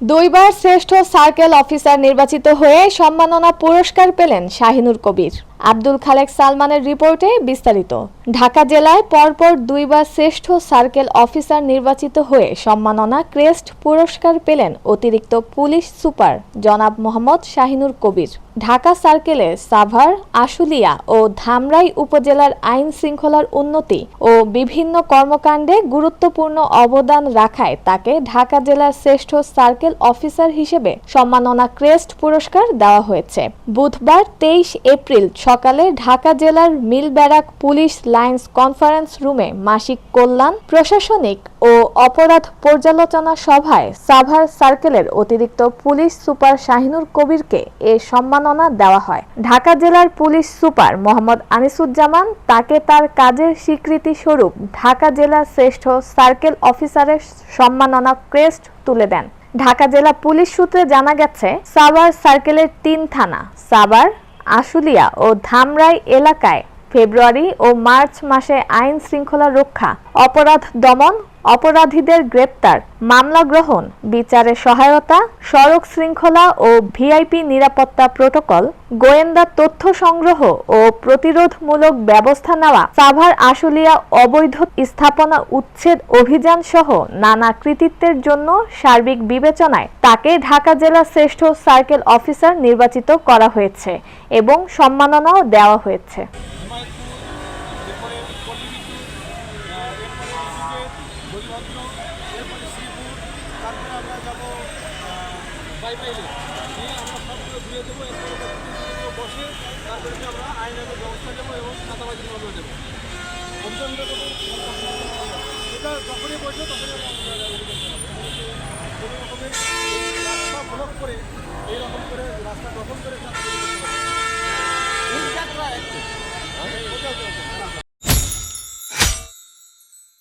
দুইবার শ্রেষ্ঠ circle officer নির্বাচিত হয়ে সম্মাননা পুরস্কার পেলেন শাহিনুর কবির। আব্দুল খালেক সালমানের রিপোর্টে বিস্তারিত। ঢাকা জেলায় পরপর দুইবার শ্রেষ্ঠ সার্কেল অফিসার নির্বাচিত হয়ে সম্মাননা ক্রেস্ট পুরস্কার পেলেন অতিরিক্ত পুলিশ সুপার জনাব মোহাম্মদ শাহিনুর কবির। ঢাকা সার্কেলে সাভার, আশুলিয়া ও ধামরাই উপজেলার আইন শৃঙ্খলার উন্নতি ও বিভিন্ন কর্মকাণ্ডে গুরুত্বপূর্ণ অবদান রাখায় তাকে ঢাকা জেলার শ্রেষ্ঠ সার্কেল অফিসার হিসেবে সম্মাননা ক্রেস্ট পুরস্কার দেওয়া হয়েছে। বুধবার তেইশ এপ্রিল সকালে ঢাকা জেলার Mill Barrack police lines conference রুমে মাসিক কল্যাণ, প্রশাসনিক ও অপরাধ পর্যালোচনা সভায় সাভার সার্কেলের অতিরিক্ত পুলিশ সুপার শাহিনুর কবিরকে এ সম্মাননা দেওয়া হয়। ঢাকা জেলার পুলিশ সুপার মোহাম্মদ আনিসুজ্জামান তাকে তার কাজের স্বীকৃতি স্বরূপ ঢাকা জেলার শ্রেষ্ঠ সার্কেল অফিসারের সম্মাননা ক্রেস্ট তুলে দেন। ঢাকা জেলা পুলিশ সূত্রে জানা গেছে, সাভার সার্কেলের তিন থানা, সাভার আশুলিয়া ও ধামরাই এলাকায় ফেব্রুয়ারি ও মার্চ মাসে আইন শৃঙ্খলা রক্ষা, অপরাধ দমন, অপরাধীদের গ্রেপ্তার, মামলা গ্রহণ, বিচারে সহায়তা, সড়ক শৃঙ্খলা ও ভিআইপি নিরাপত্তা প্রোটোকল, গোয়েন্দা তথ্য সংগ্রহ ও প্রতিরোধমূলক ব্যবস্থা নেওয়া, সাভার, আশুলিয়া অবৈধ স্থাপনা উচ্ছেদ অভিযান সহ নানা কৃতিত্বের জন্য সার্বিক বিবেচনায় তাকে ঢাকা জেলা শ্রেষ্ঠ সার্কেল অফিসার নির্বাচিত করা হয়েছে এবং সম্মাননাও দেওয়া হয়েছে। পল্লীবিদ্যুৎ এরপরে সিলেট দলিভদ্র এরপরে তারপরে আমরা যাব বাইপাইলে আমরা সবগুলো ঘুরে দেবো এরপরে বসে তারপরে আমরা আইনের ব্যবস্থা নেব এবং চাঁদাবাজি মামলা নেব অত্যন্ত এটা যখনই বসবে তখনই রাস্তা ব্লক করে এইরকম করে রাস্তা গ্রহণ করে যাত্রা একটু